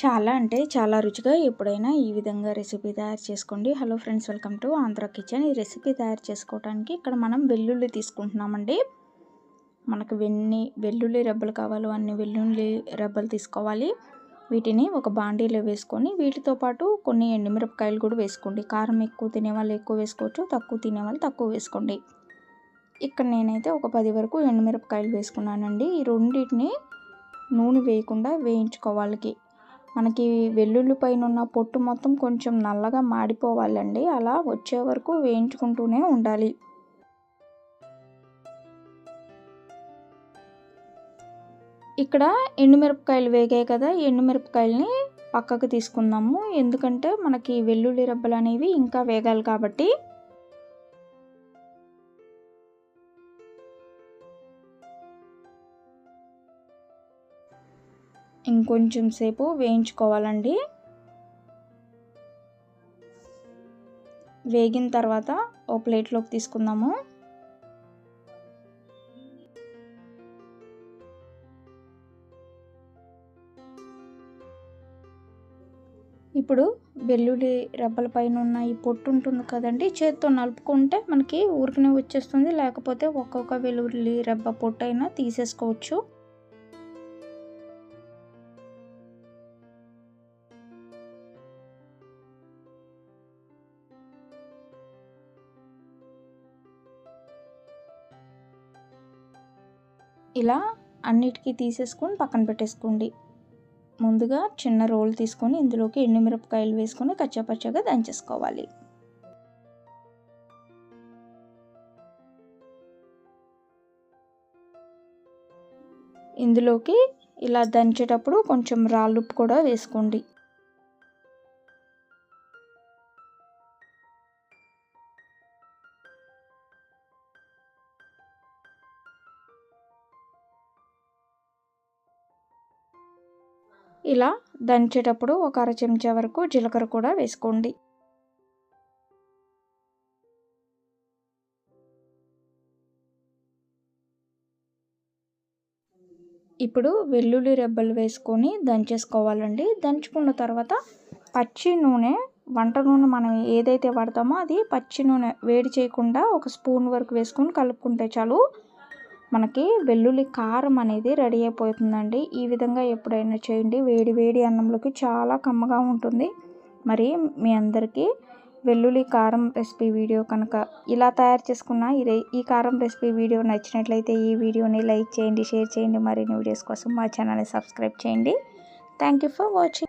చాలా అంటే చాలా రుచిగా ఎప్పుడైనా ఈ విధంగా రెసిపీ తయారు చేసుకోండి. Hello friends welcome to Andhra kitchen. ఈ రెసిపీ తయారు చేసుకోవడానికి ఇక్కడ మనం వెల్లుల్లి తీసుకుంటున్నామండి. మనకు వెన్ని వెల్లుల్లి రెబ్బలు కావాలో అన్ని వెల్లుల్లి రెబ్బలు తీసుకోవాలి. వీటిని ఒక బాండీలో వేసుకొని వీటితో పాటు కొన్ని ఎండుమిరపకాయలు కూడా వేసుకోండి. కారం ఎక్కువ తినేవాళ్ళు ఎక్కువ వేసుకోవచ్చు తక్కువ తినేవాళ్ళు తక్కువ వేసుకోండి. ఇక్కడ నేనైతే ఒక పది వరకు ఎండుమిరపకాయలు వేసుకున్నానండి. ఈ రెండింటిని నూనె వేయకుండా వేయించుకోవాలికి మనకి వెల్లుల్లి పైన ఉన్న పొట్టు మొత్తం కొంచెం నల్లగా మాడిపోవాలండి. అలా వచ్చే వరకు వేయించుకుంటూనే ఉండాలి. ఇక్కడ ఎండుమిరపకాయలు వేగాయి కదా ఎండుమిరపకాయలని పక్కకు తీసుకుందాము. ఎందుకంటే మనకి వెల్లుల్లి రబ్బలు అనేవి ఇంకా వేగాలి కాబట్టి ఇంకొంచెం సేపు వేయించుకోవాలండి. వేగిన తర్వాత ఓ ప్లేట్లోకి తీసుకుందాము. ఇప్పుడు వెల్లుల్లి రెబ్బల పైన ఉన్న ఈ పొట్టు ఉంటుంది కదండి చేత్తో నలుపుకుంటే మనకి ఊరికనే వచ్చేస్తుంది. లేకపోతే ఒక్కొక్క వెల్లుల్లి రెబ్బ పొట్టు అయినా తీసేసుకోవచ్చు. ఇలా అన్నిటికీ తీసేసుకొని పక్కన పెట్టేసుకోండి. ముందుగా చిన్న రోల్ తీసుకొని ఇందులోకి ఎండుమిరపకాయలు వేసుకొని కచ్చాపచ్చగా దంచేసుకోవాలి. ఇందులోకి ఇలా దంచేటప్పుడు కొంచెం రాళ్ళుప్పు కూడా వేసుకోండి. ఇలా దంచేటప్పుడు ఒక అర చెంచా వరకు జీలకర్ర కూడా వేసుకోండి. ఇప్పుడు వెల్లుల్లి రెబ్బలు వేసుకొని దంచేసుకోవాలండి. దంచుకున్న తర్వాత పచ్చి నూనె వంట నూనె మనం ఏదైతే వాడతామో అది పచ్చి నూనె వేడి చేయకుండా ఒక స్పూన్ వరకు వేసుకొని కలుపుకుంటే చాలు. మనకి వెల్లుల్లి కారం అనేది రెడీ అయిపోతుందండి. ఈ విధంగా ఎప్పుడైనా చేయండి. వేడి వేడి అన్నంలోకి చాలా కమ్మగా ఉంటుంది. మరి మీ అందరికీ వెల్లుల్లి కారం రెసిపీ వీడియో కనుక ఇలా తయారు చేసుకున్న ఈ కారం రెసిపీ వీడియో నచ్చినట్లయితే ఈ వీడియోని లైక్ చేయండి షేర్ చేయండి. మరిన్ని వీడియోస్ కోసం మా ఛానల్ని సబ్స్క్రైబ్ చేయండి. Thank you for watching.